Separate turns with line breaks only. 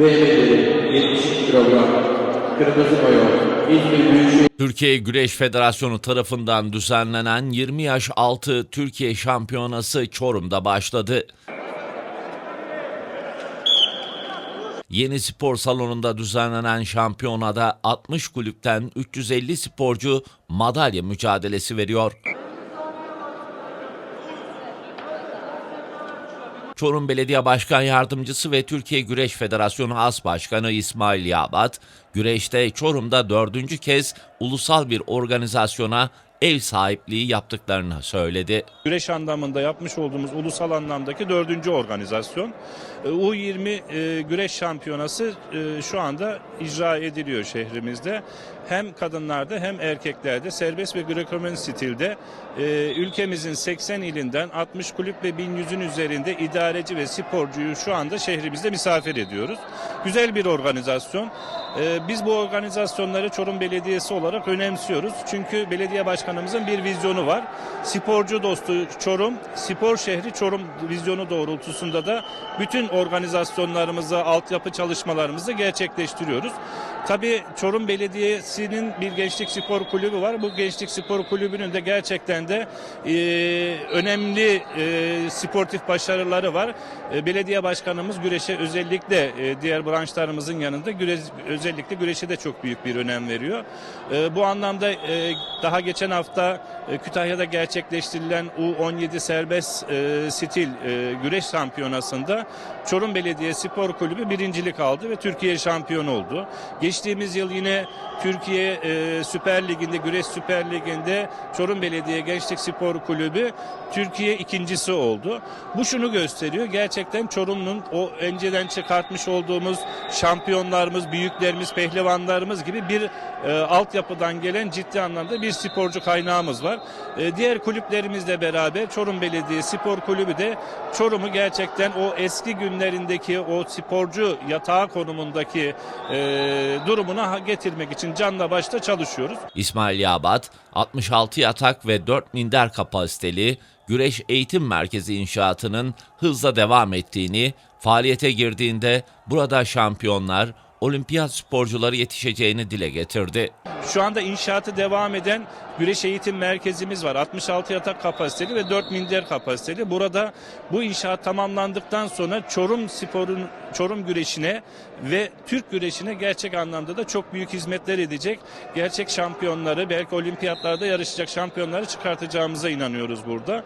BMW'leri 72 kilogram kırmızı mayo İzmir Büyükşehir
Türkiye Güreş Federasyonu tarafından düzenlenen 20 yaş altı Türkiye Şampiyonası Çorum'da başladı. Yeni spor salonunda düzenlenen şampiyonada 60 kulüpten 350 sporcu madalya mücadelesi veriyor. Çorum Belediye Başkan Yardımcısı ve Türkiye Güreş Federasyonu As Başkanı İsmail Yabat, güreşte Çorum'da dördüncü kez ulusal bir organizasyona ev sahipliği yaptıklarını söyledi.
Güreş anlamında yapmış olduğumuz ulusal anlamdaki dördüncü organizasyon. E, U20 e, güreş şampiyonası e, şu anda icra ediliyor şehrimizde. Hem kadınlarda hem erkeklerde serbest ve Greco-Roman stilde ülkemizin 80 ilinden 60 kulüp ve 1100'ün üzerinde idareci ve sporcuyu şu anda şehrimizde misafir ediyoruz. Güzel bir organizasyon. E, Biz bu organizasyonları Çorum Belediyesi olarak önemsiyoruz. Çünkü belediye başkanımızın bir vizyonu var. Sporcu dostu Çorum, spor şehri Çorum vizyonu doğrultusunda da bütün organizasyonlarımızı, altyapı çalışmalarımızı gerçekleştiriyoruz. Tabii Çorum Belediyesi'nin bir gençlik spor kulübü var. Bu gençlik spor kulübünün de gerçekten de e, önemli e, sportif başarıları var. E, belediye başkanımız güreşe özellikle e, diğer branşlarımızın yanında güreş, özellikle güreşe de çok büyük bir önem veriyor. E, bu anlamda e, daha geçen hafta e, Kütahya'da gerçekleştirilen U17 serbest e, stil e, güreş şampiyonasında Çorum Belediye Spor Kulübü birincilik aldı ve Türkiye şampiyonu oldu. Geçtiğimiz yıl yine Türkiye e, Süper Ligi'nde, Güreş Süper Ligi'nde Çorum Belediye Gençlik Spor Kulübü Türkiye ikincisi oldu. Bu şunu gösteriyor. Gerçekten Çorum'un o önceden çıkartmış olduğumuz şampiyonlarımız, büyüklerimiz, pehlivanlarımız gibi bir e, altyapıdan gelen ciddi anlamda bir sporcu kaynağımız var. E, diğer kulüplerimizle beraber Çorum Belediye Spor Kulübü de Çorum'u gerçekten o eski günlerindeki o sporcu yatağı konumundaki e, durumuna getirmek için canla başla çalışıyoruz.
İsmail Yabat, 66 yatak ve 4 minder kapasiteli Güreş Eğitim Merkezi inşaatının hızla devam ettiğini, faaliyete girdiğinde burada şampiyonlar, olimpiyat sporcuları yetişeceğini dile getirdi.
Şu anda inşaatı devam eden güreş eğitim merkezimiz var. 66 yatak kapasiteli ve 4 minder kapasiteli. Burada bu inşaat tamamlandıktan sonra Çorum sporun Çorum güreşine ve Türk güreşine gerçek anlamda da çok büyük hizmetler edecek. Gerçek şampiyonları belki olimpiyatlarda yarışacak şampiyonları çıkartacağımıza inanıyoruz burada.